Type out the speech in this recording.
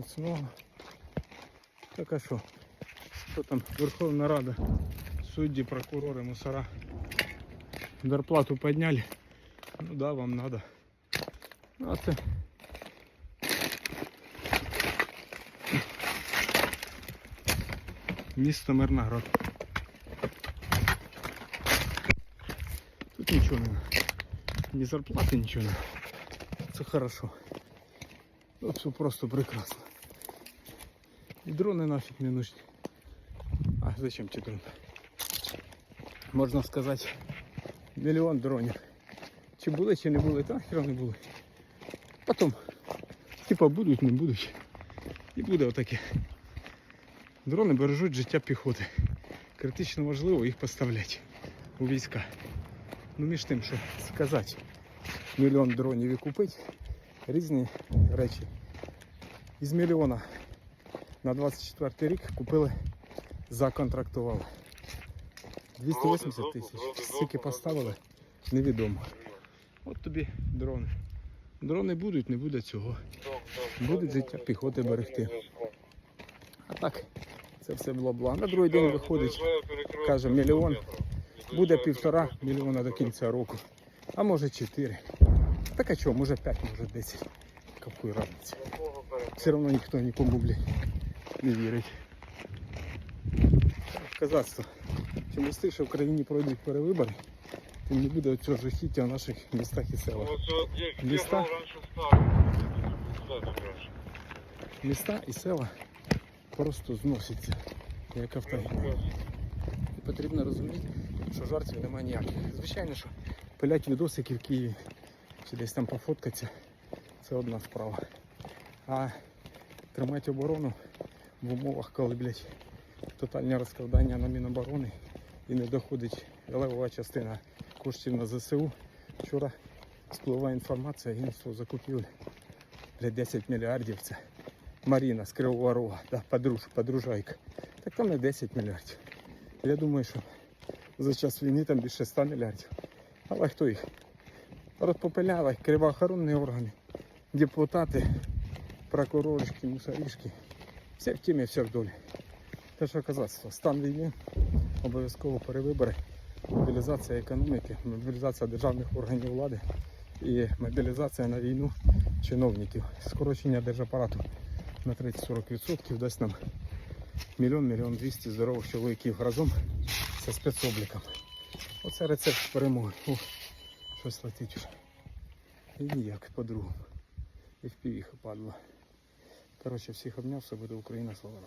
міцного. Так а що? Що там? Верховна Рада, судді, прокурори, мусора. Зарплату підняли. Ну да, вам надо. Ну, а це. Місто Мирноград. Тут нічого немає. Ні зарплати, нічого немає. Це хорошо. Тут все просто прекрасно. І дрони нафіг не нужні. А зачем ті дрони? Можна сказати, мільйон дронів. Чи були, чи не були, та хіра не були. Потім, типа будуть, не будуть. І буде отаке. Дрони бережуть життя піхоти. Критично важливо їх поставляти у війська. Ну між тим, що сказати, мільйон дронів і купити різні речі. Із мільйона На 24 рік купили, законтрактували. 280 тисяч. Скільки поставили, невідомо. От тобі дрони. Дрони будуть, не буде цього. Будуть життя піхоти берегти. А так, це все бла-бла. На другий день виходить, каже, мільйон. Буде півтора мільйона до кінця року. А може 4. Так а чого, може 5, може 10. Какую разниця. Все одно ніхто нікому, блядь, не вірить. Казацтво. Чим швидше в країні пройдуть перевибори, тим не буде цього жахіття в наших містах і селах. Места? Міста і села просто зносяться, як автогін. І потрібно розуміти, що жартів немає ніяких. Звичайно, що пилять відосики в Києві чи десь там пофоткатися, це одна справа. А тримати оборону в умовах, коли, блядь, тотальне розкрадання на Міноборони і не доходить левова частина коштів на ЗСУ. Вчора спливає інформація агентство закупівель для 10 мільярдів. Це Маріна з Кривого Рога, да, подруж, подружайка. Так там не 10 мільярдів. Я думаю, що за час війни там більше 100 мільярдів. Але хто їх? Розпопиляли кривоохоронні органи, депутати, прокуроришки, мусоришки. Все в темі, все в долі. Те, що казацтво, стан війни, обов'язково перевибори, мобілізація економіки, мобілізація державних органів влади і мобілізація на війну чиновників. Скорочення держапарату на 30-40% дасть нам мільйон, мільйон двісті здорових чоловіків разом зі спецобліком. Оце рецепт перемоги. О, щось летить уже. І ніяк по-другому. І впівіха падла. Коротше, всіх обняв, все буде Україна, слава.